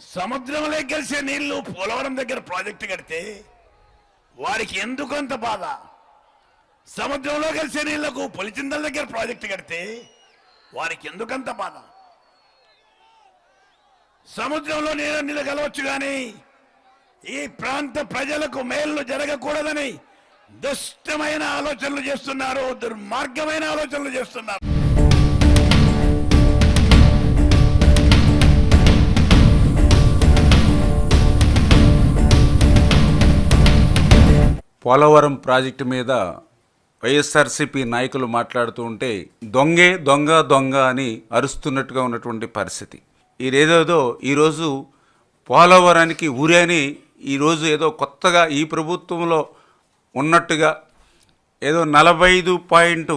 సముద్రంలో కలిసే నీళ్ళు పోలవరం దగ్గర ప్రాజెక్టు కడితే వారికి ఎందుకు అంత బాధ? సముద్రంలో కలిసే నీళ్ళకు పొలిచిందల దగ్గర ప్రాజెక్టు కడితే వారికి ఎందుకంత బాధ? సముద్రంలో నీళ్ళ నీళ్ళు కలవచ్చు కానీ ఈ ప్రాంత ప్రజలకు మేలు జరగకూడదని దుష్టమైన ఆలోచనలు చేస్తున్నారు దుర్మార్గమైన ఆలోచనలు చేస్తున్నారు. పోలవరం ప్రాజెక్టు మీద వైఎస్ఆర్సీపీ నాయకులు మాట్లాడుతూ ఉంటే దొంగే దొంగ దొంగ అని అరుస్తున్నట్టుగా ఉన్నటువంటి పరిస్థితి. ఈరేదేదో ఈరోజు పోలవరానికి ఊరే అని ఈరోజు ఏదో కొత్తగా ఈ ప్రభుత్వంలో ఉన్నట్టుగా ఏదో నలభై ఐదు పాయింట్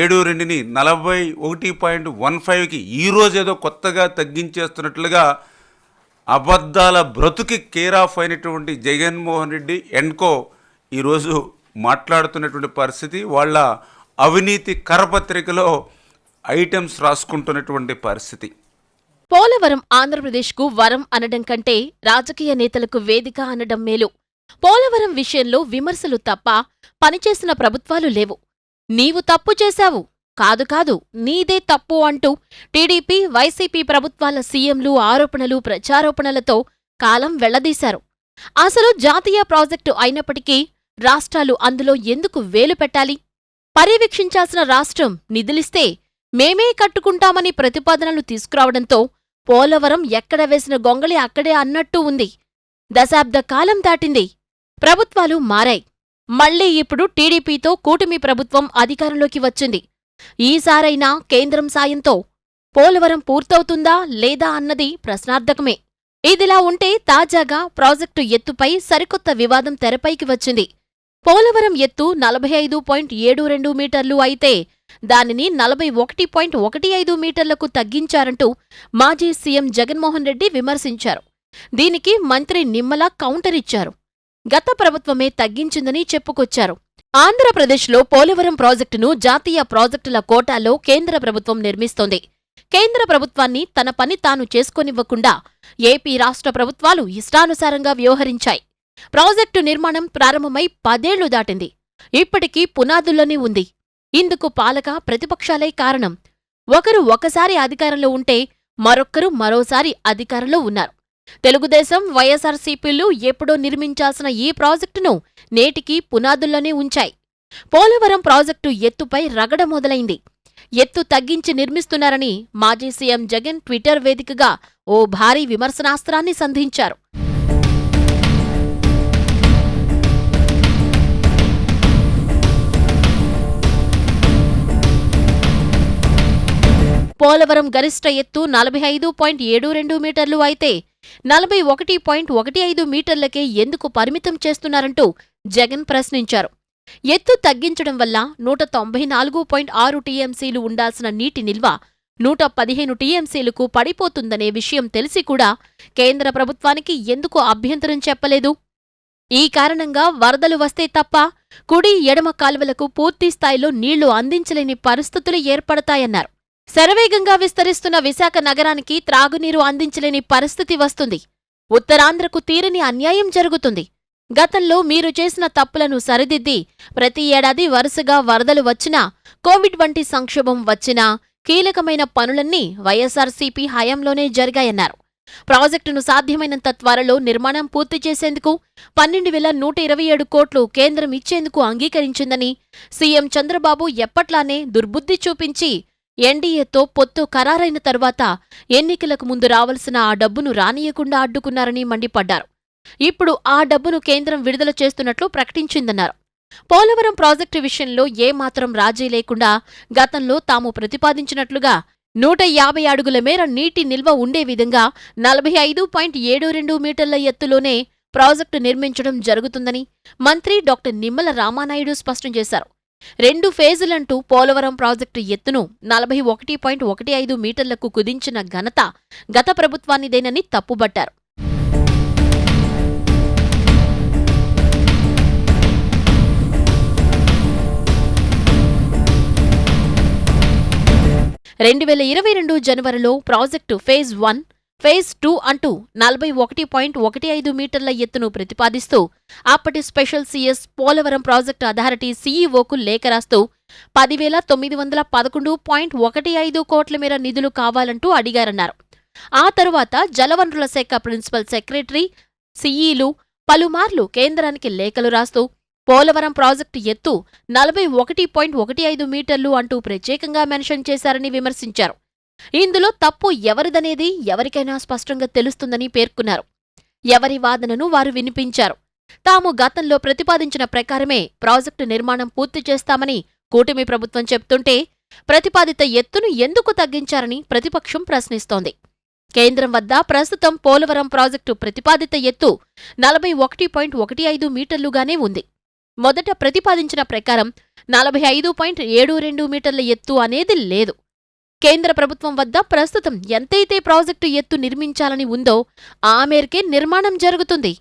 ఏడు రెండుని నలభై ఒకటి పాయింట్ వన్ ఫైవ్కి ఈరోజు ఏదో కొత్తగా తగ్గించేస్తున్నట్లుగా అబద్ధాల బ్రతుకి కేర్ ఆఫ్ అయినటువంటి జగన్మోహన్ రెడ్డి ఎన్కో ఈరోజు మాట్లాడుతున్నటువంటి పరిస్థితి వాళ్ళ అవినీతి కరపత్రికలో ఐటమ్స్ రాసుకుంటున్నటువంటి పరిస్థితి. పోలవరం ఆంధ్రప్రదేశ్కు వరం అనడం కంటే రాజకీయ నేతలకు వేదిక అనడం మేలు. పోలవరం విషయంలో విమర్శలు తప్ప పనిచేసిన ప్రభుత్వాలు లేవు. నీవు తప్పు చేశావు. కాదు కాదు నీదే తప్పు అంటూ టీడీపీ వైసీపీ ప్రభుత్వాల సీఎంలు ఆరోపణలు ప్రచారోపణలతో కాలం వెళ్ళదీశారు. అసలు జాతీయ ప్రాజెక్టు అయినప్పటికీ రాష్ట్రాలు అందులో ఎందుకు వేలు పెట్టాలి? పర్యవేక్షించాల్సిన రాష్ట్రం నిధులిస్తే మేమే కట్టుకుంటామని ప్రతిపాదనలు తీసుకురావడంతో పోలవరం ఎక్కడ వేసిన గొంగళి అక్కడే అన్నట్టు ఉంది. దశాబ్ద కాలం దాటింది. ప్రభుత్వాలు మారాయి. మళ్ళీ ఇప్పుడు టీడీపీతో కూటమి ప్రభుత్వం అధికారంలోకి వచ్చింది. ఈసారైనా కేంద్రం సాయంతో పోలవరం పూర్తవుతుందా లేదా అన్నది ప్రశ్నార్థకమే. ఇదిలా ఉంటే తాజాగా ప్రాజెక్టు ఎత్తుపై సరికొత్త వివాదం తెరపైకి వచ్చింది. పోలవరం ఎత్తు నలభై ఐదు పాయింట్ ఏడు రెండు మీటర్లు అయితే దానిని నలభై ఒకటి పాయింట్ ఒకటి ఐదు మీటర్లకు తగ్గించారంటూ మాజీ సీఎం జగన్మోహన్ రెడ్డి విమర్శించారు. దీనికి మంత్రి నిమ్మల కౌంటర్ ఇచ్చారు. గత ప్రభుత్వమే తగ్గించిందని చెప్పుకొచ్చారు. ఆంధ్రప్రదేశ్లో పోలవరం ప్రాజెక్టును జాతీయ ప్రాజెక్టుల కోటాలో కేంద్ర ప్రభుత్వం నిర్మిస్తోంది. కేంద్ర ప్రభుత్వాన్ని తన పని తాను చేసుకోనివ్వకుండా ఏపీ రాష్ట్ర ప్రభుత్వాలు ఇష్టానుసారంగా వ్యవహరించాయి. ప్రాజెక్టు నిర్మాణం ప్రారంభమై పదేళ్ళు దాటింది. ఇప్పటికీ పునాదుల్లోనే ఉంది. ఇందుకు పాలక ప్రతిపక్షాలే కారణం. ఒకరు ఒకసారి అధికారంలో ఉంటే మరొక్కరు మరోసారి అధికారంలో ఉన్నారు. తెలుగుదేశం వైఎస్ఆర్సీపీలు ఎప్పుడో నిర్మించాల్సిన ఈ ప్రాజెక్టును నేటికి పునాదుల్లోనే ఉంచాయి. పోలవరం ప్రాజెక్టు ఎత్తుపై రగడ మొదలైంది. ఎత్తు తగ్గించి నిర్మిస్తున్నారని మాజీ సీఎం జగన్ ట్విట్టర్ వేదికగా ఓ భారీ విమర్శనాస్త్రాన్ని సంధించారు. పోలవరం గరిష్ట ఎత్తు నలభై ఐదు పాయింట్ ఏడు రెండు మీటర్లు అయితే నలభై ఒకటి పాయింట్ ఒకటి ఐదు మీటర్లకే ఎందుకు పరిమితం చేస్తున్నారంటూ జగన్ ప్రశ్నించారు. ఎత్తు తగ్గించడం వల్ల నూట తొంభై నాలుగు పాయింట్ ఆరు టీఎంసీలు ఉండాల్సిన నీటి నిల్వ నూట పదిహేను టీఎంసీలకు పడిపోతుందనే విషయం తెలిసి కూడా కేంద్ర ప్రభుత్వానికి ఎందుకు అభ్యంతరం చెప్పలేదు? ఈ కారణంగా వరదలు వస్తే తప్ప కుడి ఎడమ కాలువలకు పూర్తి స్థాయిలో నీళ్ళు అందించలేని పరిస్థితులు ఏర్పడతాయన్నారు. శరవేగంగా విస్తరిస్తున్న విశాఖ నగరానికి త్రాగునీరు అందించలేని పరిస్థితి వస్తుంది. ఉత్తరాంధ్రకు తీరని అన్యాయం జరుగుతుంది. గతంలో మీరు చేసిన తప్పులను సరిదిద్ది ప్రతి ఏడాది వరుసగా వరదలు వచ్చినా కోవిడ్ వంటి సంక్షోభం వచ్చినా కీలకమైన పనులన్నీ వైఎస్ఆర్సీపీ హయాంలోనే జరిగాయన్నారు. ప్రాజెక్టును సాధ్యమైనంత త్వరలో నిర్మాణం పూర్తి చేసేందుకు పన్నెండు వేల నూట ఇరవై ఏడు కోట్లు కేంద్రం ఇచ్చేందుకు అంగీకరించిందని సీఎం చంద్రబాబు ఎప్పట్లానే దుర్బుద్ధి చూపించి ఎన్డీఏతో పొత్తు ఖరారైన తరువాత ఎన్నికలకు ముందు రావలసిన ఆ డబ్బును రానియకుండా అడ్డుకున్నారని మండిపడ్డారు. ఇప్పుడు ఆ డబ్బును కేంద్రం విడుదల చేస్తున్నట్లు ప్రకటించిందన్నారు. పోలవరం ప్రాజెక్టు విషయంలో ఏమాత్రం రాజీ లేకుండా గతంలో తాము ప్రతిపాదించినట్లుగా నూట యాభై అడుగుల మేర నీటి నిల్వ ఉండే విధంగా నలభై ఐదు పాయింట్ ఏడు రెండు మీటర్ల ఎత్తులోనే ప్రాజెక్టు నిర్మించడం జరుగుతుందని మంత్రి డాక్టర్ నిమ్మల రామానాయుడు స్పష్టం చేశారు. రెండు ఫేజులంటూ పోలవరం ప్రాజెక్టు ఎత్తును నలభై ఒకటి పాయింట్ ఒకటి ఐదు మీటర్లకు కుదించిన ఘనత గత ప్రభుత్వానిదేనని తప్పుబట్టారు. రెండు వేల ఇరవై రెండు జనవరిలో project phase one phase two అంటూ నలభై ఒకటి పాయింట్ ఒకటి ఐదు మీటర్ల ఎత్తును ప్రతిపాదిస్తూ అప్పటి special CS Polavaram project authority సీఈఓకు లేఖ రాస్తూ పదివేల తొమ్మిది వందల పదకొండు పాయింట్ ఒకటి ఐదు కోట్ల మేర నిధులు కావాలంటూ అడిగారన్నారు. ఆ తరువాత జలవనరుల శాఖ ప్రిన్సిపల్ సెక్రటరీ సీఈలు పలుమార్లు కేంద్రానికి లేఖలు రాస్తూ పోలవరం ప్రాజెక్టు ఎత్తు నలభై ఒకటి పాయింట్ ఒకటి ఐదు మీటర్లు అంటూ ప్రత్యేకంగా మెన్షన్ చేశారని విమర్శించారు. ఇందులో తప్పు ఎవరిదనేది ఎవరికైనా స్పష్టంగా తెలుస్తుందని పేర్కొన్నారు. ఎవరి వాదనను వారు వినిపించారు. తాము గతంలో ప్రతిపాదించిన ప్రకారమే ప్రాజెక్టు నిర్మాణం పూర్తి చేస్తామని కూటమి ప్రభుత్వం చెప్తుంటే ప్రతిపాదిత ఎత్తును ఎందుకు తగ్గించారని ప్రతిపక్షం ప్రశ్నిస్తోంది. కేంద్రం వద్ద ప్రస్తుతం పోలవరం ప్రాజెక్టు ప్రతిపాదిత ఎత్తు నలభై ఒకటి పాయింట్ ఒకటి ఐదు మీటర్లుగానే ఉంది. మొదట ప్రతిపాదించిన ప్రకారం నలభై ఐదు పాయింట్ ఏడు రెండు మీటర్ల ఎత్తు అనేది లేదు. కేంద్ర ప్రభుత్వం వద్ద ప్రస్తుతం ఎంతైతే ప్రాజెక్టు ఎత్తు నిర్మించాలని ఉందో ఆ మేరకే నిర్మాణం జరుగుతుంది.